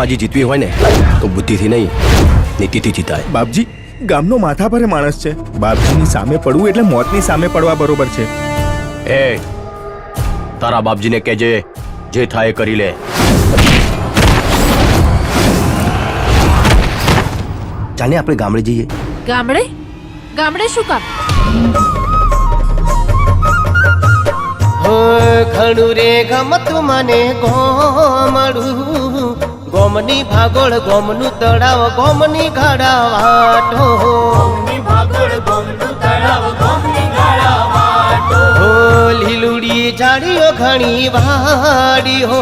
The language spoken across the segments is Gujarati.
બાજી જીતવી હોય ને તો બુદ્ધિથી નહીં નીતિથી જીતાય. બાપજી ગામનો માથા ભારે માણસ છે. બાપજીની સામે પડવું એટલે મોતની સામે પડવા બરોબર છે. એ તારા બાપજીને કહેજે જે થાય એ કરી લે. ચાલે આપણે ગામડે જઈએ? ગામડે? ગામડે શું કામ? ઘણું રે ગમતું મને ગોમડું. ગોમની ભાગોળ ગોમનું તળાવ ગોમની ગાડા વાટો. હો લીલુડી જાડીઓ ઘણી વાડી હો.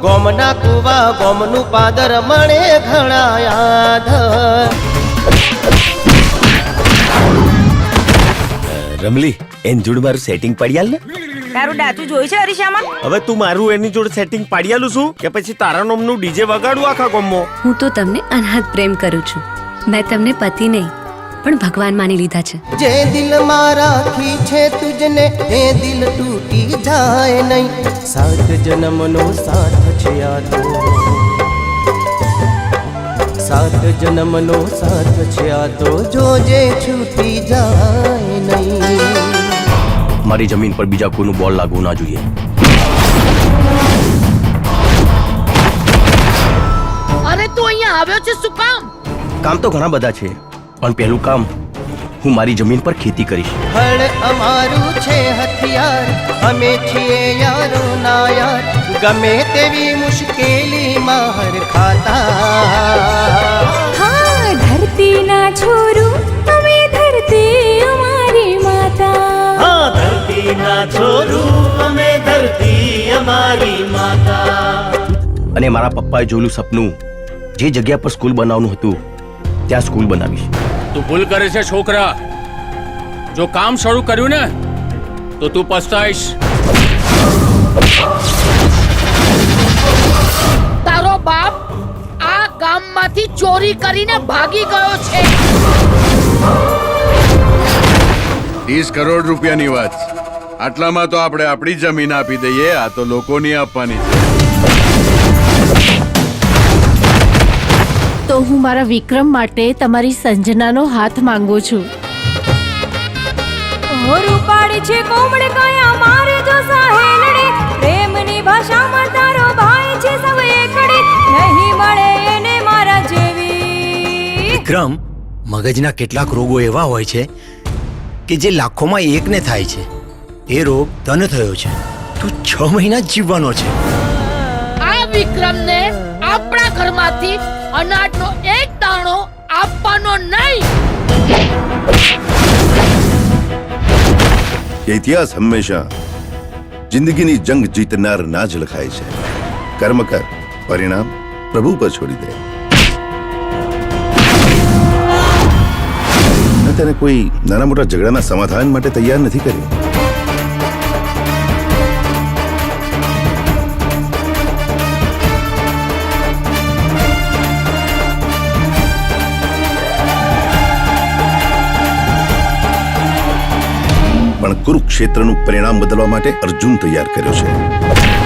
ગોમના કુવા ગોમનું પાદર મણે ઘણા યાદ. રમલી એન જોડ મારું સેટિંગ પાડી ને? તારું ડાચું જોયું છે અરીસામાં? હવે તું મારું એની જોડે સેટિંગ પાડી આલું છું કે પછી તારા નામનું ડીજે વગાડું આખા ગામમાં? હું તો તમને અનાથ પ્રેમ કરું છું. મેં તમને પતિ નહીં પણ ભગવાન માની લીધા છે. જે દિલમાં રાખી છે તુજને એ દિલ તૂટી જાય નહીં. સાત જન્મનો સાથ છે આ તો. સાત જન્મનો સાથ છે આ તો. જોજે છૂટી જાય નહીં. મારી જમીન પર બીજા કોઈનું બોલ લાગવું ના જોઈએ. અરે તું અહીંયા આવ્યો છે શું કામ? કામ તો ઘણા બધા છે પણ પહેલું કામ હું મારી જમીન પર ખેતી કરીશ. હળ અમારું છે હથિયાર અમે છીએ યારો ના યાર ગમે તેવી મુશ્કેલી માર ખાતા હા ધરતીના છોરું અને મારા પપ્પાએ જોયેલું સપનું જે જગ્યા પર સ્કૂલ બનાવવાનું હતું ત્યાં સ્કૂલ બનાવીશ. તું ભૂલ કરે છે છોકરા. જો કામ શરૂ કર્યું ને તો તું પસ્તાઈશ. તારો બાપ આ ગામમાંથી ચોરી કરીને ભાગી ગયો છે. ત્રીસ કરોડ રૂપિયાની વાત. આટલામાં તો આપણે આપણી જમીન આપી દઈએ આ તો લોકોની આપવાની છે. તો હું મારા વિક્રમ માટે તમારી સંજનાનો હાથ માંગુ છું. હોરું છે કોમળ કાયા મારે જો સાહેલડે પ્રેમની ભાષામાં તારો ભાઈ છે સૌ એકડે નહીં મળે એને મારા જેવી. વિક્રમ મગજના કેટલાક રોગો એવા હોય છે કે જે લાખોમાં એકને થાય છે. એ રોગ તને થયો છે. તું છ મહિના જીવવાનો છે. આ વિક્રમને આપણા ઘરમાંથી અનાજનો એક દાણો આપવાનો નહીં. ઇતિહાસ હંમેશા જિંદગીની જંગ જીતનાર ના જ લખાય છે. કર્મ કર પરિણામ પ્રભુ પર છોડી દે. તેને તને કોઈ નાના મોટા ઝઘડાના સમાધાન માટે તૈયાર નથી કર્યો પણ કુરુક્ષેત્રનું પરિણામ બદલવા માટે અર્જુન તૈયાર કર્યો છે.